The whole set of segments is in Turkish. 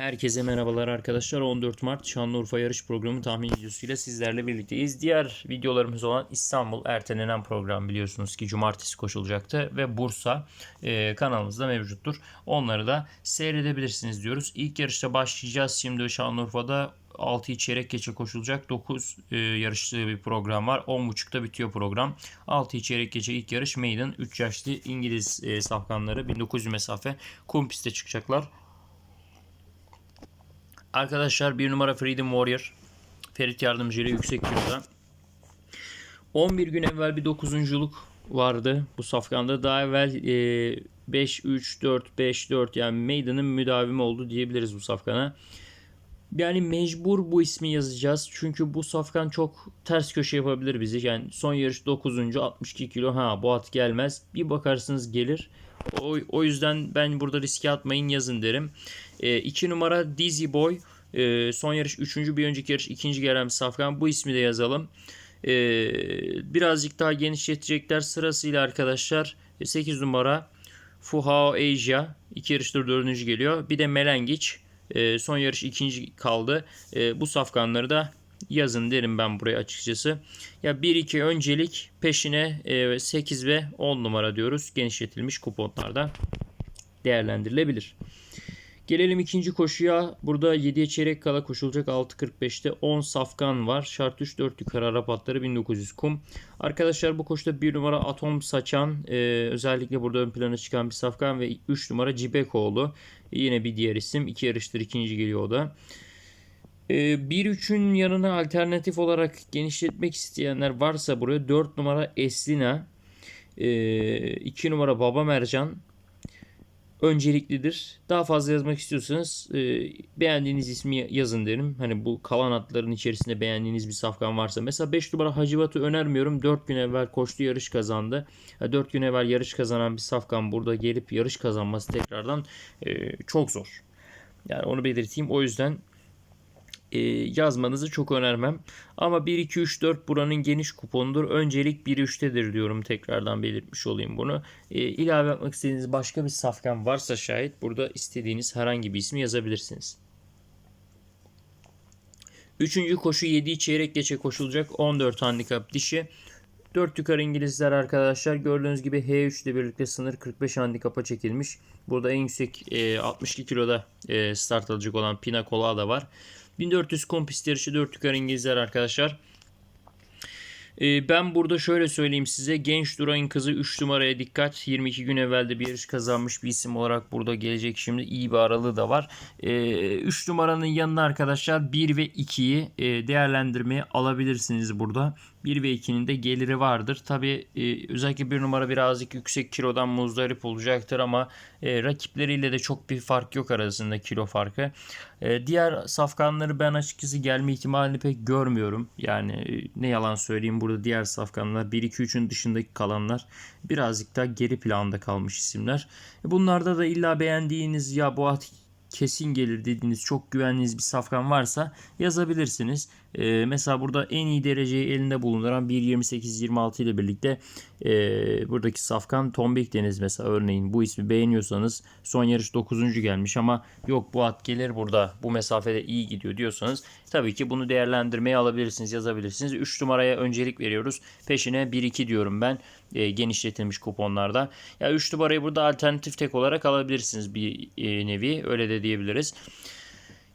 Herkese merhabalar arkadaşlar. 14 Mart Şanlıurfa yarış programı tahmin videosuyla sizlerle birlikteyiz. Diğer videolarımız olan İstanbul ertelenen program biliyorsunuz ki cumartesi koşulacaktı ve Bursa e, kanalımızda mevcuttur. Onları da seyredebilirsiniz diyoruz. İlk yarışta başlayacağız şimdi Şanlıurfa'da 6'yı çeyrek geçe koşulacak 9 e, yarışlı bir program var. 10.30'da bitiyor program. 6'yı çeyrek geçe ilk yarış Maiden 3 yaşlı İngiliz e, safkanları 1900 mesafe kum piste çıkacaklar. Arkadaşlar bir numara Freedom Warrior. Ferit Yardımcı ile yüksek kiloda. 11 gün evvel bir dokuzunculuk vardı bu safkanda. Daha evvel e, 5 3 4 5 4 yani Maiden'ın müdavimi oldu diyebiliriz bu safkana. Yani mecbur bu ismi yazacağız. Çünkü bu safkan çok ters köşe yapabilir bizi. Yani son yarış 9. 62 kilo. Ha bu at gelmez. Bir bakarsınız gelir. O, o yüzden ben burada riske atmayın yazın derim. 2 e, numara Dizzy Boy. E, son yarış 3. bir önceki yarış 2. gelen safkan. Bu ismi de yazalım. E, birazcık daha genişletecekler sırasıyla arkadaşlar. 8 e, numara Fuhao Asia. 2 yarıştır 4. geliyor. Bir de Melengiç. E, son yarış ikinci kaldı. E, bu safkanları da yazın derim ben buraya açıkçası. Ya 1-2 öncelik peşine e, 8 ve 10 numara diyoruz. Genişletilmiş kuponlarda değerlendirilebilir. Gelelim ikinci koşuya. Burada 7'ye çeyrek kala koşulacak 6.45'te 10 safkan var. Şart 3 4 yukarı Arap atları 1900 kum. Arkadaşlar bu koşuda 1 numara Atom Saçan e, özellikle burada ön plana çıkan bir safkan ve 3 numara Cibekoğlu. Yine bir diğer isim. 2 yarıştır ikinci geliyor o da. 1-3'ün e, yanına alternatif olarak genişletmek isteyenler varsa buraya 4 numara Eslina, 2 e, numara Baba Mercan, önceliklidir. Daha fazla yazmak istiyorsanız e, beğendiğiniz ismi yazın derim. Hani bu kalan atların içerisinde beğendiğiniz bir safkan varsa. Mesela 5 numara Hacivat'ı önermiyorum. 4 gün evvel koştu yarış kazandı. 4 gün evvel yarış kazanan bir safkan burada gelip yarış kazanması tekrardan e, çok zor. Yani onu belirteyim. O yüzden e, yazmanızı çok önermem. Ama 1, 2, 3, 4 buranın geniş kuponudur. Öncelik 1, 3'tedir diyorum. Tekrardan belirtmiş olayım bunu. E, ilave yapmak istediğiniz başka bir safkan varsa şayet burada istediğiniz herhangi bir ismi yazabilirsiniz. Üçüncü koşu 7 çeyrek geçe koşulacak 14 handikap dişi. 4 yukarı İngilizler arkadaşlar. Gördüğünüz gibi H3 ile birlikte sınır 45 handikapa çekilmiş. Burada en yüksek e, 62 kiloda e, start alacak olan Pina Colada var. 1400 kompist yarışı 4 yukarı İngilizler arkadaşlar. Ee, ben burada şöyle söyleyeyim size. Genç Duray'ın kızı 3 numaraya dikkat. 22 gün evvelde bir yarış kazanmış bir isim olarak burada gelecek. Şimdi iyi bir aralığı da var. 3 ee, numaranın yanına arkadaşlar 1 ve 2'yi e, değerlendirmeye alabilirsiniz burada. 1 ve 2'nin de geliri vardır. Tabi e, özellikle bir numara birazcık yüksek kilodan muzdarip olacaktır ama e, rakipleriyle de çok bir fark yok arasında kilo farkı. E, diğer safkanları ben açıkçası gelme ihtimalini pek görmüyorum. Yani e, ne yalan söyleyeyim burada diğer safkanlar 1-2-3'ün dışındaki kalanlar birazcık daha geri planda kalmış isimler. E, bunlarda da illa beğendiğiniz ya bu at kesin gelir dediğiniz çok güvendiğiniz bir safkan varsa yazabilirsiniz. E, mesela burada en iyi dereceyi elinde bulunduran 1.28-26 ile birlikte e, buradaki safkan Tombik Deniz mesela örneğin bu ismi beğeniyorsanız son yarış 9. gelmiş ama yok bu at gelir burada bu mesafede iyi gidiyor diyorsanız tabii ki bunu değerlendirmeye alabilirsiniz yazabilirsiniz. 3 numaraya öncelik veriyoruz. Peşine 1-2 diyorum ben e, genişletilmiş kuponlarda. Ya 3 numarayı burada alternatif tek olarak alabilirsiniz bir e, nevi öyle de diyebiliriz.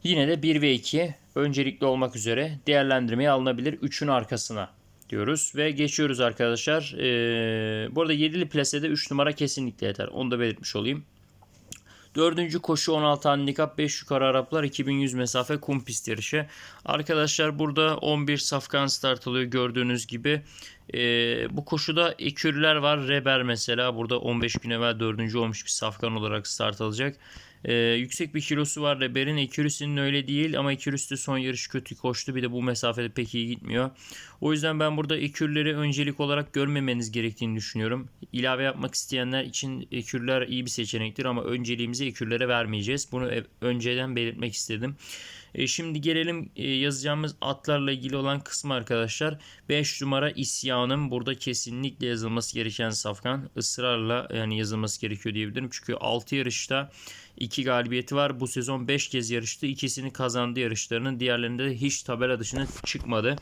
Yine de 1 ve 2 öncelikli olmak üzere değerlendirmeye alınabilir 3'ün arkasına diyoruz ve geçiyoruz arkadaşlar. Ee, bu arada 7'li plasede 3 numara kesinlikle yeter. Onu da belirtmiş olayım. Dördüncü koşu 16 handikap 5 yukarı Araplar 2100 mesafe kum pist yarışı. Arkadaşlar burada 11 safkan start alıyor gördüğünüz gibi. Ee, bu koşuda ekürler var. Reber mesela burada 15 gün evvel 4. olmuş bir safkan olarak start alacak. Ee, yüksek bir kilosu var Reber'in. Ekürüs'ün öyle değil ama Ekürüs de son yarış kötü koştu. Bir de bu mesafede pek iyi gitmiyor. O yüzden ben burada ekürleri öncelik olarak görmemeniz gerektiğini düşünüyorum. İlave yapmak isteyenler için ekürler iyi bir seçenektir ama önceliğimizi ekürlere vermeyeceğiz. Bunu önceden belirtmek istedim. E, şimdi gelelim e, yazacağımız atlarla ilgili olan kısmı arkadaşlar. 5 numara isyanım burada kesinlikle yazılması gereken safkan. ısrarla yani yazılması gerekiyor diyebilirim. Çünkü 6 yarışta 2 galibiyeti var. Bu sezon 5 kez yarıştı. İkisini kazandı yarışlarının. Diğerlerinde de hiç tabela dışına çıkmadı.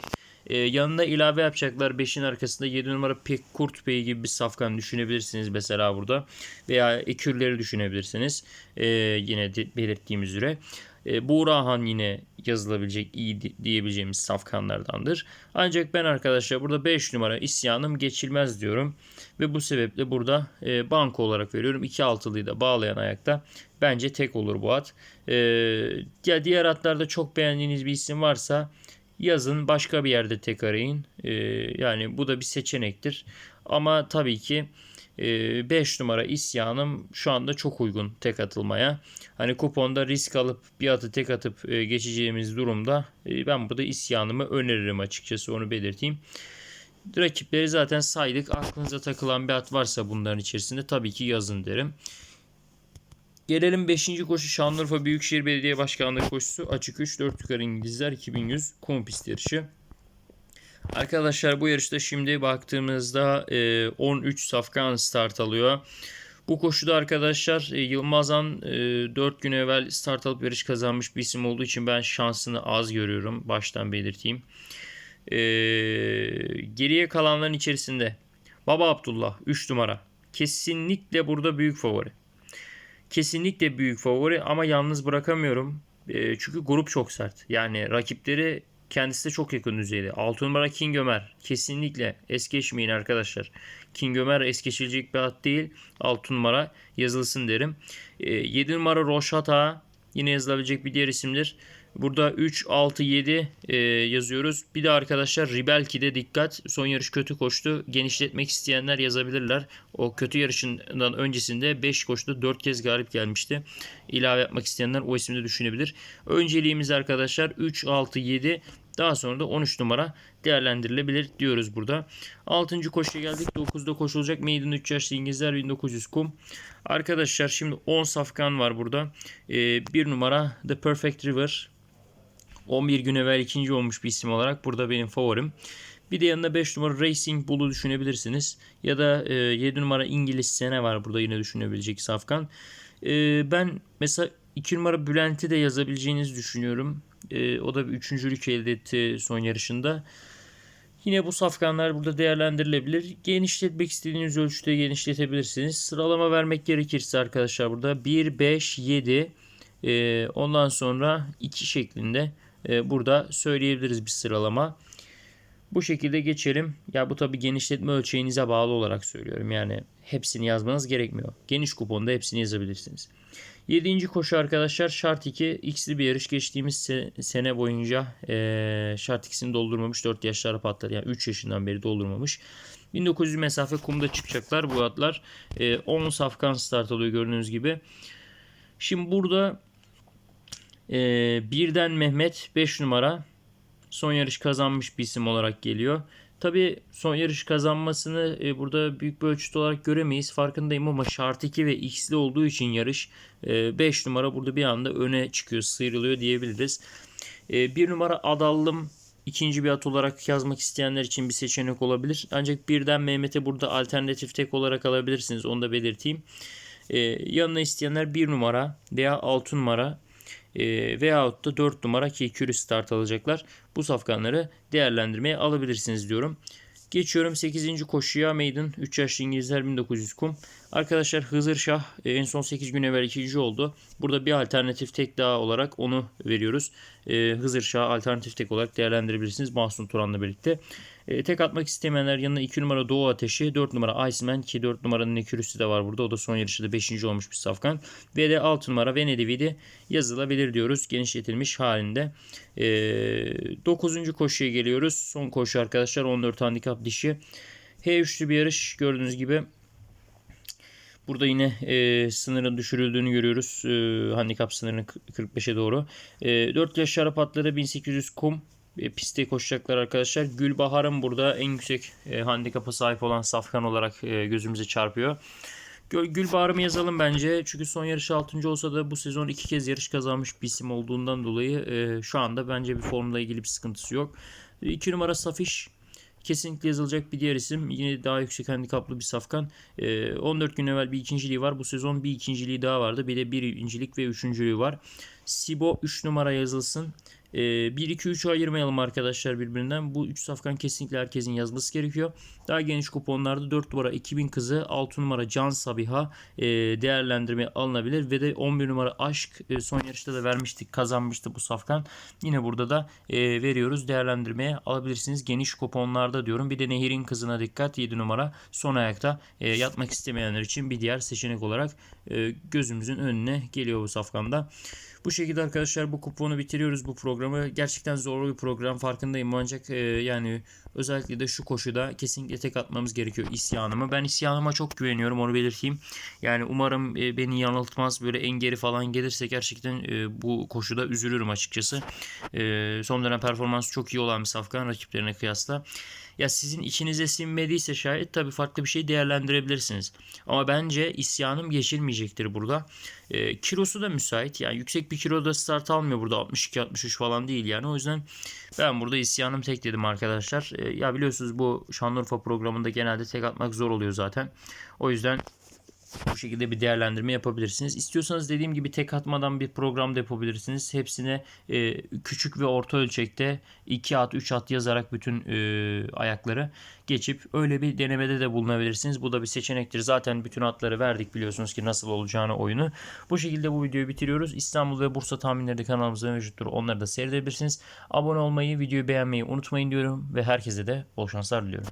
Ee, yanında ilave yapacaklar. 5'in arkasında 7 numara Pek Kurt Bey gibi bir safkan düşünebilirsiniz mesela burada. Veya ekürleri düşünebilirsiniz. Ee, yine de belirttiğimiz üzere. E, Buğrahan yine yazılabilecek iyi di- diyebileceğimiz safkanlardandır. Ancak ben arkadaşlar burada 5 numara isyanım geçilmez diyorum. Ve bu sebeple burada e, banko olarak veriyorum. 2 altılıyı da bağlayan ayakta bence tek olur bu at. E, ya diğer atlarda çok beğendiğiniz bir isim varsa yazın başka bir yerde tek arayın. E, yani bu da bir seçenektir. Ama tabii ki 5 numara isyanım şu anda çok uygun tek atılmaya. Hani kuponda risk alıp bir atı tek atıp e, geçeceğimiz durumda e, ben burada isyanımı öneririm açıkçası onu belirteyim. Rakipleri zaten saydık. Aklınıza takılan bir at varsa bunların içerisinde tabii ki yazın derim. Gelelim 5. koşu Şanlıurfa Büyükşehir Belediye Başkanlığı koşusu. Açık 3 4 yukarı İngilizler 2100 kum yarışı. Arkadaşlar bu yarışta şimdi baktığımızda e, 13 safkan start alıyor. Bu koşuda arkadaşlar e, Yılmazan e, 4 gün evvel start alıp yarış kazanmış bir isim olduğu için ben şansını az görüyorum. Baştan belirteyim. E, geriye kalanların içerisinde Baba Abdullah 3 numara. Kesinlikle burada büyük favori. Kesinlikle büyük favori ama yalnız bırakamıyorum. E, çünkü grup çok sert. Yani rakipleri kendisi de çok yakın düzeyde. 6 numara King Ömer. Kesinlikle es geçmeyin arkadaşlar. King Ömer es geçilecek bir at değil. 6 numara yazılsın derim. E, 7 numara Roşata yine yazılabilecek bir diğer isimdir. Burada 3, 6, 7 e, yazıyoruz. Bir de arkadaşlar Ribelki'de dikkat. Son yarış kötü koştu. Genişletmek isteyenler yazabilirler. O kötü yarışından öncesinde 5 koştu. 4 kez galip gelmişti. İlave yapmak isteyenler o ismi de düşünebilir. Önceliğimiz arkadaşlar 3, 6, 7 daha sonra da 13 numara değerlendirilebilir diyoruz burada. 6. koşuya geldik. 9'da koşulacak Maiden 3 yaşlı İngilizler 1900 kum. Arkadaşlar şimdi 10 safkan var burada. Ee, 1 numara The Perfect River. 11 gün evvel ikinci olmuş bir isim olarak burada benim favorim. Bir de yanında 5 numara Racing Bull'u düşünebilirsiniz. Ya da e, 7 numara İngiliz Sene var burada yine düşünebilecek safkan. E, ben mesela 2 numara Bülent'i de yazabileceğinizi düşünüyorum. E, o da bir üçüncülük elde etti son yarışında. Yine bu safkanlar burada değerlendirilebilir. Genişletmek istediğiniz ölçüde genişletebilirsiniz. Sıralama vermek gerekirse arkadaşlar burada 1, 5, 7 e, ondan sonra 2 şeklinde e, burada söyleyebiliriz bir sıralama. Bu şekilde geçelim. Ya bu tabi genişletme ölçeğinize bağlı olarak söylüyorum. Yani hepsini yazmanız gerekmiyor. Geniş kuponda hepsini yazabilirsiniz. 7. koşu arkadaşlar şart 2 x'li bir yarış geçtiğimiz se- sene boyunca e, şart 2'sini doldurmamış 4 yaşlara patladı. Yani 3 yaşından beri doldurmamış. 1900 mesafe kumda çıkacaklar bu atlar. E, 10 safkan start alıyor gördüğünüz gibi. Şimdi burada e, birden Mehmet 5 numara son yarış kazanmış bir isim olarak geliyor. Tabi son yarış kazanmasını e, burada büyük bir ölçüt olarak göremeyiz. Farkındayım ama şart 2 ve x'li olduğu için yarış 5 numara burada bir anda öne çıkıyor, sıyrılıyor diyebiliriz. 1 numara Adallım ikinci bir at olarak yazmak isteyenler için bir seçenek olabilir. Ancak birden Mehmet'e burada alternatif tek olarak alabilirsiniz. Onu da belirteyim. E, yanına isteyenler 1 numara veya 6 numara e, veyahut da 4 numara ki Curie start alacaklar. Bu safkanları değerlendirmeye alabilirsiniz diyorum. Geçiyorum 8. koşuya Maiden 3 yaşlı İngilizler 1900 kum. Arkadaşlar Hızır Şah e, en son 8 gün evvel ikinci oldu. Burada bir alternatif tek daha olarak onu veriyoruz. E, Hızır Şah alternatif tek olarak değerlendirebilirsiniz Mahsun Turan'la birlikte. E, tek atmak istemeyenler yanına 2 numara Doğu Ateşi, 4 numara Iceman ki 4 numaranın Nekürüsü de var burada. O da son yarışta 5. olmuş bir safkan. Ve de 6 numara Venedividi yazılabilir diyoruz genişletilmiş halinde. E, 9. koşuya geliyoruz. Son koşu arkadaşlar 14 handikap dişi. H3'lü bir yarış gördüğünüz gibi Burada yine e, sınırın düşürüldüğünü görüyoruz. E, handikap sınırının 45'e doğru. E, 4 yaş şarap atları 1800 kum e, piste koşacaklar arkadaşlar. Gülbahar'ın burada en yüksek e, handikapa sahip olan safkan olarak e, gözümüze çarpıyor. Gülbahar'ımı yazalım bence. Çünkü son yarış 6. olsa da bu sezon iki kez yarış kazanmış bir isim olduğundan dolayı e, şu anda bence bir formla ilgili bir sıkıntısı yok. 2 numara Safiş kesinlikle yazılacak bir diğer isim. Yine daha yüksek handikaplı bir safkan. E, 14 gün evvel bir ikinciliği var. Bu sezon bir ikinciliği daha vardı. Bir de bir birincilik ve üçüncülüğü var. Sibo 3 numara yazılsın. 1-2-3'ü ayırmayalım arkadaşlar birbirinden. Bu 3 safkan kesinlikle herkesin yazması gerekiyor. Daha geniş kuponlarda 4 numara 2000 kızı, 6 numara Can Sabiha e, değerlendirmeye alınabilir. Ve de 11 numara Aşk e, son yarışta da vermiştik kazanmıştı bu safkan. Yine burada da e, veriyoruz değerlendirmeye alabilirsiniz. Geniş kuponlarda diyorum. Bir de Nehir'in kızına dikkat 7 numara son ayakta e, yatmak istemeyenler için bir diğer seçenek olarak e, gözümüzün önüne geliyor bu safkanda. Bu şekilde arkadaşlar bu kuponu bitiriyoruz bu programı. Gerçekten zorlu bir program farkındayım ancak e, yani özellikle de şu koşuda kesinlikle tek atmamız gerekiyor isyanımı. Ben isyanıma çok güveniyorum onu belirteyim. Yani umarım e, beni yanıltmaz böyle en geri falan gelirse gerçekten e, bu koşuda üzülürüm açıkçası. E, son dönem performansı çok iyi olan bir safkan rakiplerine kıyasla. Ya sizin içinize sinmediyse şayet tabii farklı bir şey değerlendirebilirsiniz. Ama bence isyanım geçilmeyecektir burada. E, kilosu da müsait. Yani yüksek bir kiloda start almıyor burada 62-63 falan değil yani. O yüzden ben burada isyanım tek dedim arkadaşlar. E, ya biliyorsunuz bu Şanlıurfa programında genelde tek atmak zor oluyor zaten. O yüzden bu şekilde bir değerlendirme yapabilirsiniz. İstiyorsanız dediğim gibi tek atmadan bir program da yapabilirsiniz. Hepsine e, küçük ve orta ölçekte 2 at 3 at yazarak bütün e, ayakları geçip öyle bir denemede de bulunabilirsiniz. Bu da bir seçenektir. Zaten bütün atları verdik biliyorsunuz ki nasıl olacağını oyunu. Bu şekilde bu videoyu bitiriyoruz. İstanbul ve Bursa tahminleri de kanalımızda mevcuttur. Onları da seyredebilirsiniz. Abone olmayı, videoyu beğenmeyi unutmayın diyorum ve herkese de bol şanslar diliyorum.